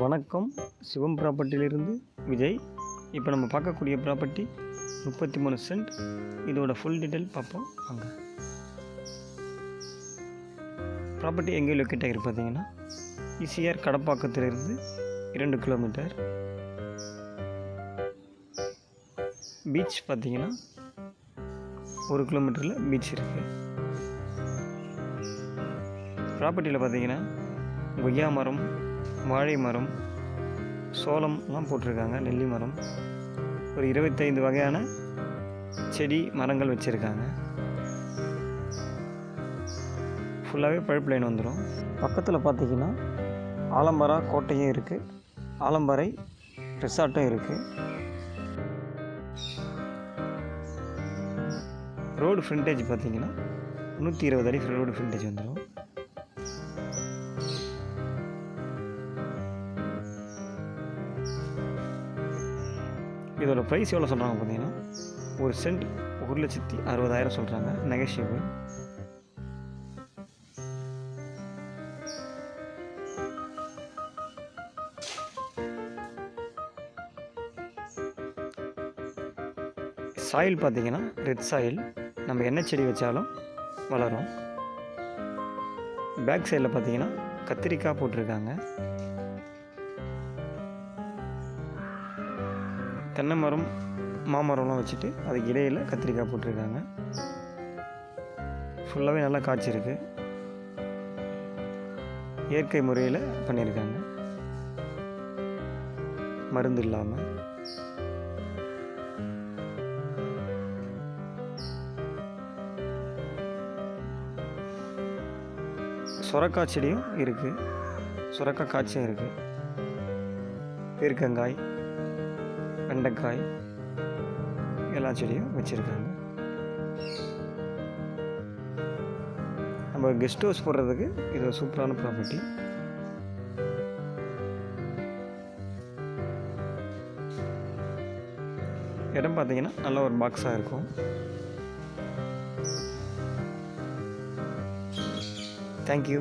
வணக்கம். சிவம் ப்ராப்பர்ட்டியிலிருந்து விஜய். இப்போ நம்ம பார்க்கக்கூடிய ப்ராப்பர்ட்டி முப்பத்தி மூணு சென்ட் இதோட ஃபுல் டீட்டெயில் பார்ப்போம். வாங்க. ப்ராப்பர்ட்டி எங்கே லொக்கேட் ஆகிருக்கு பார்த்தீங்கன்னா இசிஆர் கடப்பாக்கத்திலிருந்து இரண்டு கிலோமீட்டர் பீச் பார்த்தீங்கன்னா ஒரு கிலோமீட்டரில் பீச் இருக்குது ப்ராப்பர்ட்டியில் பார்த்தீங்கன்னா கொய்யா மரம் வாழை மரம் சோளம்லாம் போட்டிருக்காங்க நெல்லி மரம். ஒரு இருபத்தைந்து வகையான செடி மரங்கள் வச்சுருக்காங்க. ஃபுல்லாகவே பழுப்பு லைன் வந்துடும் பக்கத்தில் பார்த்தீங்கன்னா ஆலம்பரா கோட்டையும் இருக்குது ஆலம்பரை ரெசார்ட்டும் இருக்குது ரோடு ஃப்ரண்டேஜ் பார்த்தீங்கன்னா நூற்றி இருபது அடி ரோடு ஃப்ரண்டேஜ் வந்துடும் இதோட ப்ரைஸ் எவ்வளோ சொல்கிறாங்க பார்த்தீங்கன்னா? ஒரு சென்ட் ஒரு லட்சத்தி அறுபதாயிரம் சொல்கிறாங்க நெகஷியபிள் சாயில் பார்த்தீங்கன்னா ரெட் சாயில் நம்ம என்ன செடி வச்சாலும் வளரும். பேக் சைடில் பார்த்தீங்கன்னா கத்திரிக்காய் போட்டிருக்காங்க. தென்னை மரம் மாமரம்லாம் வச்சுட்டு அதுக்கு இடையில் கத்திரிக்காய் போட்டிருக்காங்க. ஃபுல்லாகவே நல்லா காய்ச்சிருக்கு. இயற்கை முறையில் பண்ணியிருக்காங்க. மருந்து இல்லாமல் சுரக்காய் செடியும் இருக்குது சுரக்காய் காய்ச்சியும் இருக்குது பீர்க்கங்காய் வெண்டைக்காய் எல்லா செடியும் வச்சுருக்காங்க. நம்ம கெஸ்ட் ஹவுஸ் போடுறதுக்கு இது ஒரு சூப்பரான ப்ராப்பர்ட்டி இடம் பார்த்தீங்கன்னா நல்ல ஒரு பாக்ஸாக இருக்கும். தேங்க்யூ